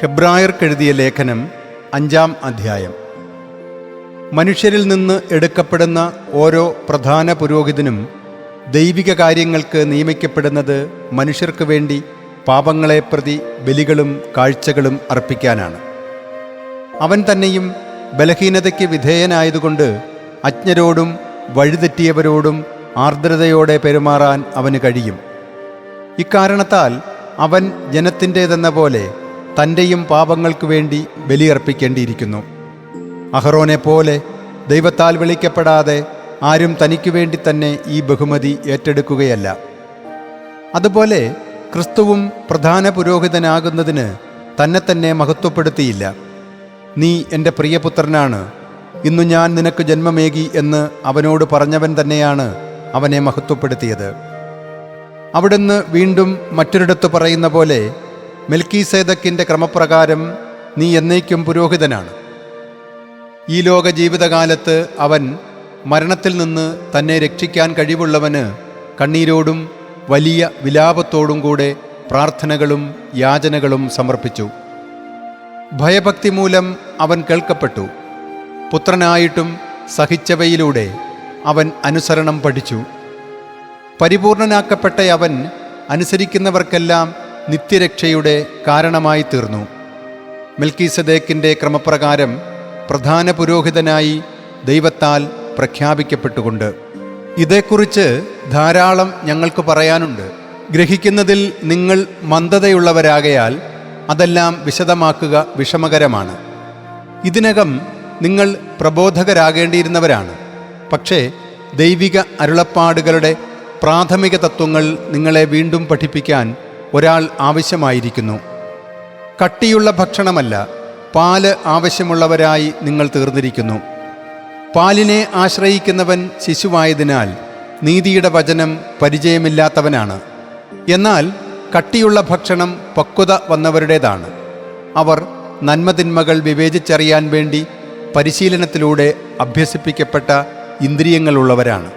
ഹെബ്രായർക്കെഴുതിയ ലേഖനം അഞ്ചാം അധ്യായം. മനുഷ്യരിൽ നിന്ന് എടുക്കപ്പെടുന്ന ഓരോ പ്രധാന പുരോഹിതനും ദൈവിക കാര്യങ്ങൾക്ക് നിയമിക്കപ്പെടുന്നത് മനുഷ്യർക്ക് വേണ്ടി പാപങ്ങളെ പ്രതി ബലികളും കാഴ്ചകളും അർപ്പിക്കാനാണ്. അവൻ തന്നെയും ബലഹീനതയ്ക്ക് വിധേയനായതുകൊണ്ട് അജ്ഞരോടും വഴിതെറ്റിയവരോടും ആർദ്രതയോടെ പെരുമാറാൻ അവന് കഴിയും. ഇക്കാരണത്താൽ അവൻ ജനത്തിന്റേതെന്ന പോലെ തന്റെയും പാപങ്ങൾക്ക് വേണ്ടി ബലിയർപ്പിക്കേണ്ടിയിരിക്കുന്നു. അഹറോനെ പോലെ ദൈവത്താൽ വിളിക്കപ്പെടാതെ ആരും തനിക്കു വേണ്ടി തന്നെ ഈ ബഹുമതി ഏറ്റെടുക്കുകയല്ല. അതുപോലെ ക്രിസ്തുവും പ്രധാന പുരോഹിതനാകുന്നതിന് തന്നെ തന്നെ മഹത്വപ്പെടുത്തിയില്ല. നീ എന്റെ പ്രിയപുത്രനാണ്. ഇന്നു ഞാൻ നിനക്ക് ജന്മമേകി എന്ന് അവനോട് പറഞ്ഞവൻ തന്നെയാണ് അവനെ മഹത്വപ്പെടുത്തിയത്. അവിടുന്ന് വീണ്ടും മറ്റൊരിടത്ത് പറയുന്ന പോലെ മെൽക്കീസേദക്കിന്റെ ക്രമപ്രകാരം നീ എന്നേക്കും പുരോഹിതനാണ്. ഈ ലോക ജീവിതകാലത്ത് അവൻ മരണത്തിൽ നിന്ന് തന്നെ രക്ഷിക്കാൻ കഴിവുള്ളവന് കണ്ണീരോടും വലിയ വിലാപത്തോടും കൂടെ പ്രാർത്ഥനകളും യാചനകളും സമർപ്പിച്ചു. ഭയഭക്തി മൂലം അവൻ കേൾക്കപ്പെട്ടു. പുത്രനായിട്ടും സഹിച്ചവയിലൂടെ അവൻ അനുസരണം പഠിച്ചു. പരിപൂർണനാക്കപ്പെട്ട അവൻ അനുസരിക്കുന്നവർക്കെല്ലാം നിത്യരക്ഷയുടെ കാരണമായി തീർന്നു. മിൽക്കീസദേക്കിന്റെ ക്രമപ്രകാരം പ്രധാന പുരോഹിതനായി ദൈവത്താൽ പ്രഖ്യാപിക്കപ്പെട്ടുകൊണ്ട്. ഇതേക്കുറിച്ച് ധാരാളം ഞങ്ങൾക്ക് പറയാനുണ്ട്. ഗ്രഹിക്കുന്നതിൽ നിങ്ങൾ മന്ദതയുള്ളവരാകയാൽ അതെല്ലാം വിശദമാക്കുക വിഷമകരമാണ്. ഇതിനകം നിങ്ങൾ പ്രബോധകരാകേണ്ടിയിരുന്നവരാണ്. പക്ഷേ ദൈവിക അരുളപ്പാടുകളുടെ പ്രാഥമിക തത്വങ്ങൾ നിങ്ങളെ വീണ്ടും പഠിപ്പിക്കാൻ ഒരാൾ ആവശ്യമായിരിക്കുന്നു. കട്ടിയുള്ള ഭക്ഷണമല്ല പാൽ ആവശ്യമുള്ളവരായി നിങ്ങൾ തീർന്നിരിക്കുന്നു. പാലിനെ ആശ്രയിക്കുന്നവൻ ശിശുവായതിനാൽ നീതിയുടെ വചനം പരിചയമില്ലാത്തവനാണ്. എന്നാൽ കട്ടിയുള്ള ഭക്ഷണം പക്വത വന്നവരുടേതാണ്. അവർ നന്മതിന്മകൾ വിവേചിച്ചറിയാൻ വേണ്ടി പരിശീലനത്തിലൂടെ അഭ്യസിപ്പിക്കപ്പെട്ട ഇന്ദ്രിയങ്ങളുള്ളവരാണ്.